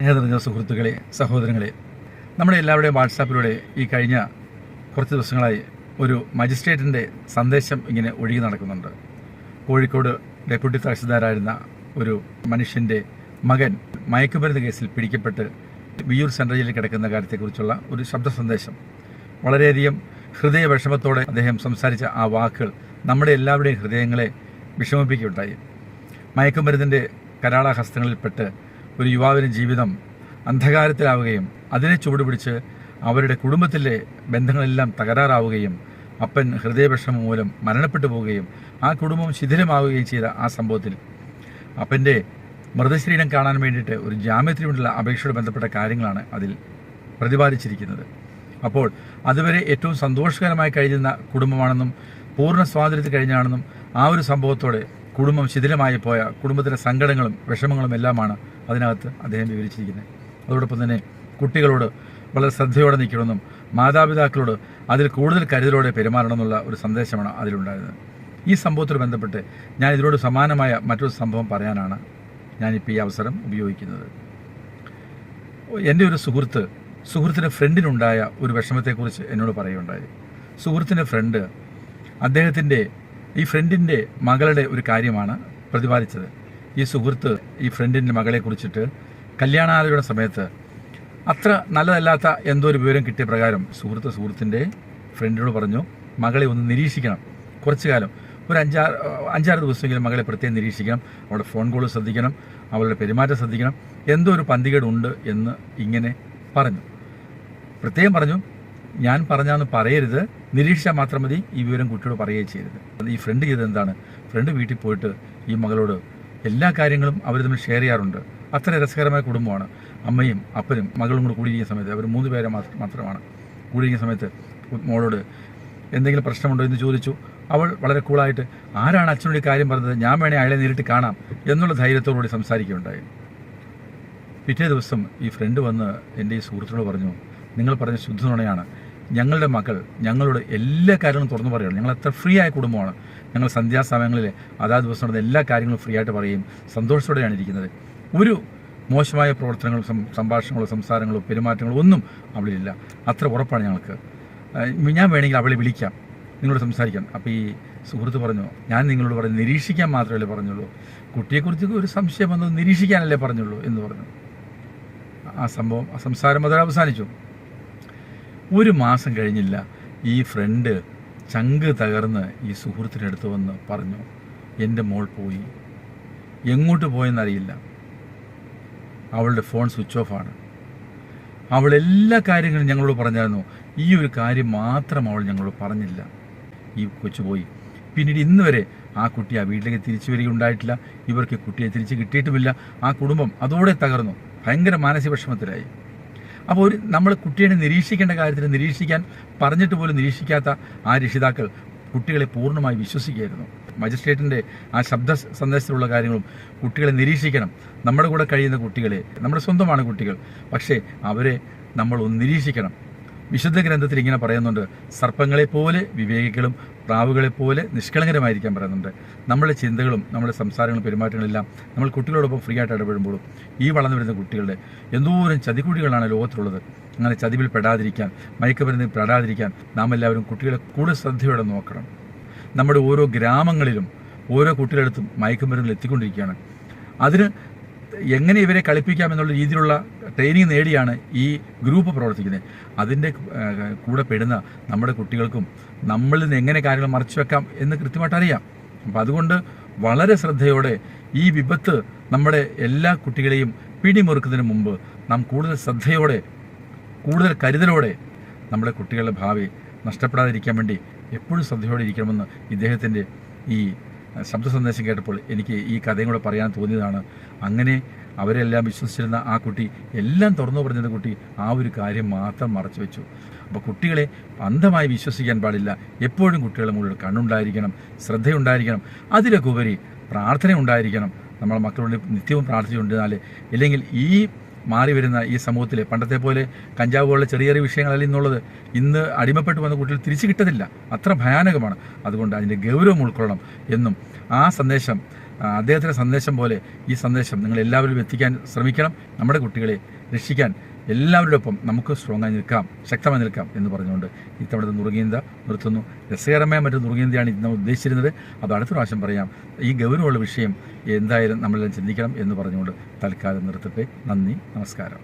സ്നേഹനിറഞ്ഞ സുഹൃത്തുക്കളെ സഹോദരങ്ങളെ നമ്മുടെ എല്ലാവരുടെയും വാട്സാപ്പിലൂടെ ഈ കഴിഞ്ഞ കുറച്ച് ദിവസങ്ങളായി ഒരു മജിസ്ട്രേറ്റിന്റെ സന്ദേശം ഇങ്ങനെ ഒഴുകി നടക്കുന്നുണ്ട്. കോഴിക്കോട് ഡെപ്യൂട്ടി തഹസിൽദാരായിരുന്ന ഒരു മനുഷ്യന്റെ മകൻ മയക്കുമരുന്ന് കേസിൽ പിടിക്കപ്പെട്ട് വിയൂർ സെൻട്രൽ ജയിലിൽ കിടക്കുന്ന കാര്യത്തെക്കുറിച്ചുള്ള ഒരു ശബ്ദ സന്ദേശം. വളരെയധികം ഹൃദയ വിഷമത്തോടെ അദ്ദേഹം സംസാരിച്ച ആ വാക്കുകൾ നമ്മുടെ എല്ലാവരുടെയും ഹൃദയങ്ങളെ വിഷമിപ്പിക്കുകയുണ്ടായി. മയക്കുമരുന്നിന്റെ കരാളഹസ്തങ്ങളിൽപ്പെട്ട് ഒരു യുവാവിന്റെ ജീവിതം അന്ധകാരത്തിലാവുകയും അതിനെ ചുവടുപിടിച്ച് അവരുടെ കുടുംബത്തിലെ ബന്ധങ്ങളെല്ലാം തകരാറാവുകയും അപ്പൻ ഹൃദയവിഷമം മൂലം മരണപ്പെട്ടു പോവുകയും ആ കുടുംബം ശിഥിലമാവുകയും ചെയ്ത ആ സംഭവത്തിൽ അപ്പന്റെ മൃതശരീരം കാണാൻ വേണ്ടിയിട്ട് ഒരു ജാമ്യത്തിന് വേണ്ടിയുള്ള അപേക്ഷയോട് ബന്ധപ്പെട്ട കാര്യങ്ങളാണ് അതിൽ പ്രതിപാദിച്ചിരിക്കുന്നത്. അപ്പോൾ അതുവരെ ഏറ്റവും സന്തോഷകരമായി കഴിയുന്ന കുടുംബമാണെന്നും പൂർണ സ്വാതന്ത്ര്യത്തിൽ കഴിഞ്ഞാണെന്നും ആ ഒരു സംഭവത്തോടെ കുടുംബം ശിഥിലമായി പോയ കുടുംബത്തിലെ സങ്കടങ്ങളും വിഷമങ്ങളും എല്ലാമാണ് അതിനകത്ത് അദ്ദേഹം വിവരിച്ചിരിക്കുന്നത്. അതോടൊപ്പം തന്നെ കുട്ടികളോട് വളരെ ശ്രദ്ധയോടെ നിൽക്കണമെന്നും മാതാപിതാക്കളോട് അതിൽ കൂടുതൽ കരുതലോടെ പെരുമാറണമെന്നുള്ള ഒരു സന്ദേശമാണ് അതിലുണ്ടായിരുന്നത്. ഈ സംഭവത്തോട് ബന്ധപ്പെട്ട് ഞാൻ ഇതിനോട് സമാനമായ മറ്റൊരു സംഭവം പറയാനാണ് ഞാനിപ്പോൾ ഈ അവസരം ഉപയോഗിക്കുന്നത്. എന്റെ ഒരു സുഹൃത്ത് സുഹൃത്തിന്റെ ഫ്രണ്ടിനുണ്ടായ ഒരു വിഷമത്തെക്കുറിച്ച് എന്നോട് പറയുകയുണ്ടായി. സുഹൃത്തിന്റെ ഫ്രണ്ട് അദ്ദേഹത്തിന്റെ ഈ ഫ്രണ്ടിന്റെ മകളുടെ ഒരു കാര്യമാണ് പ്രതിപാദിച്ചത്. ഈ സുഹൃത്ത് ഈ ഫ്രണ്ടിന്റെ മകളെ കുറിച്ചിട്ട് കല്യാണാലോചന സമയത്ത് അത്ര നല്ലതല്ലാത്ത എന്തോ ഒരു വിവരം കിട്ടിയ പ്രകാരം സുഹൃത്ത് സുഹൃത്തിന്റെ ഫ്രണ്ടിനോട് പറഞ്ഞു മകളെ ഒന്ന് നിരീക്ഷിക്കണം. കുറച്ചു കാലം ഒരു അഞ്ചാറ് അഞ്ചാറ് ദിവസമെങ്കിലും മകളെ പ്രത്യേകം നിരീക്ഷിക്കണം. അവളുടെ ഫോൺ കോൾ ശ്രദ്ധിക്കണം. അവളുടെ പെരുമാറ്റം ശ്രദ്ധിക്കണം. എന്തോ ഒരു പന്തികേടുണ്ട് എന്ന് ഇങ്ങനെ പറഞ്ഞു. പ്രത്യേകം പറഞ്ഞു ഞാൻ പറഞ്ഞാന്ന് പറയരുത്. നിരീക്ഷിച്ചാൽ മാത്രം മതി. ഈ വിവരം കുട്ടിയോട് പറയുകയും ചെയ്യരുത്. ഈ ഫ്രണ്ട് ചെയ്തത് എന്താണ്? ഫ്രണ്ട് വീട്ടിൽ പോയിട്ട് ഈ മകളോട് എല്ലാ കാര്യങ്ങളും അവർ തമ്മിൽ ഷെയർ ചെയ്യാറുണ്ട്. അത്ര രസകരമായ കുടുംബമാണ്. അമ്മയും അപ്പനും മകളും കൂടെ കൂടിയിരിക്കുന്ന സമയത്ത് അവർ മൂന്ന് പേരെ മാത്ര- മാത്രമാണ്. കൂടിയിരിക്കുന്ന സമയത്ത് മോളോട് എന്തെങ്കിലും പ്രശ്നമുണ്ടോ എന്ന് ചോദിച്ചു. അവൾ വളരെ കൂളായിട്ട് ആരാണ് അച്ഛനോട് ഈ കാര്യം പറഞ്ഞത്? ഞാൻ വേണേ അയാളെ നേരിട്ട് കാണാം എന്നുള്ള ധൈര്യത്തോടുകൂടി സംസാരിക്കുകയുണ്ടായി. പിറ്റേ ദിവസം ഈ ഫ്രണ്ട് വന്ന് എന്റെ ഈ സുഹൃത്തിനോട് പറഞ്ഞു നിങ്ങൾ പറഞ്ഞ ശുദ്ധ നുണയാണ്. ഞങ്ങളുടെ മക്കൾ ഞങ്ങളോട് എല്ലാ കാര്യങ്ങളും തുറന്നു പറയുകയാണ്. ഞങ്ങൾ അത്ര ഫ്രീ ആയ കുടുംബമാണ്. ഞങ്ങൾ സന്ധ്യാസമയങ്ങളിൽ അതാത് ദിവസം നടന്ന എല്ലാ കാര്യങ്ങളും ഫ്രീ ആയിട്ട് പറയും സന്തോഷത്തോടെയാണ് ഇരിക്കുന്നത്. ഒരു മോശമായ പ്രവർത്തനങ്ങളും സംഭാഷണങ്ങളോ സംസാരങ്ങളോ പെരുമാറ്റങ്ങളോ ഒന്നും അവളിലില്ല. അത്ര ഉറപ്പാണ് ഞങ്ങൾക്ക്. ഞാൻ വേണമെങ്കിൽ അവളെ വിളിക്കാം. നിങ്ങളോട് സംസാരിക്കാം. അപ്പോൾ ഈ സുഹൃത്ത് പറഞ്ഞു ഞാൻ നിങ്ങളോട് പറഞ്ഞു നിരീക്ഷിക്കാൻ മാത്രമല്ലേ പറഞ്ഞുള്ളൂ. കുട്ടിയെക്കുറിച്ച് ഒരു സംശയം വന്നത് നിരീക്ഷിക്കാനല്ലേ പറഞ്ഞുള്ളൂ എന്ന് പറഞ്ഞു. ആ സംഭവം ആ സംസാരം അതവസാനിച്ചു അവസാനിച്ചു. ഒരു മാസം കഴിഞ്ഞില്ല. ഈ ഫ്രണ്ട് ചങ്ക് തകർന്ന് ഈ സുഹൃത്തിന്റെ അടുത്ത് വന്ന് പറഞ്ഞു എന്റെ മോൾ പോയി. എങ്ങോട്ട് പോയെന്നറിയില്ല. അവളുടെ ഫോൺ സ്വിച്ച് ഓഫാണ് അവൾ എല്ലാ കാര്യങ്ങളും ഞങ്ങളോട് പറഞ്ഞായിരുന്നു. ഈ ഒരു കാര്യം മാത്രം അവൾ ഞങ്ങളോട് പറഞ്ഞില്ല. ഈ കൊച്ചു പോയി. പിന്നീട് ഇന്ന് വരെ ആ കുട്ടി ആ വീട്ടിലേക്ക് തിരിച്ചു വരികയുണ്ടായിട്ടില്ല. ഇവർക്ക് കുട്ടിയെ തിരിച്ച് കിട്ടിയിട്ടുമില്ല. ആ കുടുംബം അതോടെ തകർന്നു. ഭയങ്കര മാനസിക വിഷമത്തിലായി. അപ്പോൾ ഒരു നമ്മൾ കുട്ടിയെ നിരീക്ഷിക്കേണ്ട കാര്യത്തിൽ നിരീക്ഷിക്കാൻ പറഞ്ഞിട്ട് പോലും നിരീക്ഷിക്കാത്ത ആ രക്ഷിതാക്കൾ കുട്ടികളെ പൂർണമായി വിശ്വസിക്കുകയായിരുന്നു. മജിസ്ട്രേറ്റിന്റെ ആ ശബ്ദ സന്ദേശത്തിലുള്ള കാര്യങ്ങളും കുട്ടികളെ നിരീക്ഷിക്കണം. നമ്മുടെ കൂടെ കഴിയുന്ന കുട്ടികളെ നമ്മുടെ സ്വന്തമാണ് കുട്ടികൾ. പക്ഷേ അവരെ നമ്മൾ ഒന്ന് നിരീക്ഷിക്കണം. വിശുദ്ധ ഗ്രന്ഥത്തിൽ ഇങ്ങനെ പറയുന്നുണ്ട്. സർപ്പങ്ങളെ പോലെ വിവേകികളും പ്രാവുകളെ പോലെ നിഷ്കളങ്കരമായിരിക്കാൻ പറയുന്നുണ്ട്. നമ്മുടെ ചിന്തകളും നമ്മുടെ സംസാരങ്ങളും പെരുമാറ്റങ്ങളും എല്ലാം നമ്മൾ കുട്ടികളോടൊപ്പം ഫ്രീ ആയിട്ട് ഇടപെടുമ്പോഴും ഈ വളർന്നു വരുന്ന കുട്ടികളുടെ എന്തോരം ചതിക്കുഴികളാണ് ലോകത്തിലുള്ളത്. അങ്ങനെ ചതിവിൽ പെടാതിരിക്കാൻ മയക്കുമരുന്നിൽ പെടാതിരിക്കാൻ നാം എല്ലാവരും കുട്ടികളെ കൂടുതൽ ശ്രദ്ധയോടെ നോക്കണം. നമ്മുടെ ഓരോ ഗ്രാമങ്ങളിലും ഓരോ കുട്ടികളടുത്തും മയക്കുമരുന്നിൽ എത്തിക്കൊണ്ടിരിക്കുകയാണ്. അതിന് എങ്ങനെ ഇവരെ കളിപ്പിക്കാം എന്നുള്ള രീതിയിലുള്ള ട്രെയിനിങ് നേടിയാണ് ഈ ഗ്രൂപ്പ് പ്രവർത്തിക്കുന്നത്. അതിന്റെ കൂടെ പെടുന്ന നമ്മുടെ കുട്ടികൾക്കും നമ്മളിൽ നിന്ന് എങ്ങനെ കാര്യങ്ങൾ മറച്ചു വെക്കാം എന്ന് കൃത്യമായിട്ട് അറിയാം. അപ്പം അതുകൊണ്ട് വളരെ ശ്രദ്ധയോടെ ഈ വിപത്ത് നമ്മുടെ എല്ലാ കുട്ടികളെയും പിടിമുറുക്കുന്നതിന് മുമ്പ് നാം കൂടുതൽ ശ്രദ്ധയോടെ കൂടുതൽ കരുതലോടെ നമ്മുടെ കുട്ടികളുടെ ഭാവി നഷ്ടപ്പെടാതിരിക്കാൻ വേണ്ടി എപ്പോഴും ശ്രദ്ധയോടെ ഇരിക്കണമെന്ന് ഇദ്ദേഹത്തിന്റെ ഈ ശബ്ദ സന്ദേശം കേട്ടപ്പോൾ എനിക്ക് ഈ കഥയും കൂടെ പറയാൻ തോന്നിയതാണ്. അങ്ങനെ അവരെല്ലാം വിശ്വസിച്ചിരുന്ന ആ കുട്ടി എല്ലാം തുറന്നു പറഞ്ഞത് കുട്ടി ആ ഒരു കാര്യം മാത്രം മറച്ചു വെച്ചു. അപ്പോൾ കുട്ടികളെ അന്ധമായി വിശ്വസിക്കാൻ പാടില്ല. എപ്പോഴും കുട്ടികളെ മുകളിൽ കണ്ണുണ്ടായിരിക്കണം ശ്രദ്ധയുണ്ടായിരിക്കണം. അതിലൊക്കെ ഉപരി പ്രാർത്ഥന ഉണ്ടായിരിക്കണം നമ്മളെ മക്കളുടെ നിത്യവും പ്രാർത്ഥിച്ചുകൊണ്ടിരുന്നാൽ ഇല്ലെങ്കിൽ ഈ മാറി വരുന്ന ഈ സമൂഹത്തിൽ പണ്ടത്തെ പോലെ കഞ്ചാവ് പോലുള്ള ചെറിയ ചെറിയ വിഷയങ്ങളല്ല ഇന്നുള്ളത്. ഇന്ന് അടിമപ്പെട്ടു വന്ന കുട്ടികൾ തിരിച്ചു കിട്ടത്തില്ല അത്ര ഭയാനകമാണ്. അതുകൊണ്ട് അതിന്റെ ഗൗരവം ഉൾക്കൊള്ളണം എന്നും ആ സന്ദേശം അദ്ദേഹത്തിന്റെ സന്ദേശം പോലെ ഈ സന്ദേശം നിങ്ങൾ എല്ലാവരും എത്തിക്കാൻ ശ്രമിക്കണം. നമ്മുടെ കുട്ടികളെ രക്ഷിക്കാൻ എല്ലാവരുടെ ഒപ്പം നമുക്ക് സ്ട്രോങ് ആയി നിൽക്കാം ശക്തമായി നിൽക്കാം എന്ന് പറഞ്ഞുകൊണ്ട് ഇത്തവണത്തെ നുറുങ്ങീന്ത നിർത്തുന്നു. രസകരമായ മറ്റു നുറുങ്ങീന്തയാണ് ഇന്ന് നമ്മൾ ഉദ്ദേശിച്ചിരുന്നത് അത് അടുത്ത പ്രാവശ്യം പറയാം. ഈ ഗൗരവമുള്ള വിഷയം എന്തായാലും നമ്മളെല്ലാം ചിന്തിക്കണം എന്ന് പറഞ്ഞുകൊണ്ട് തൽക്കാലം നിർത്തട്ടെ. നന്ദി നമസ്കാരം.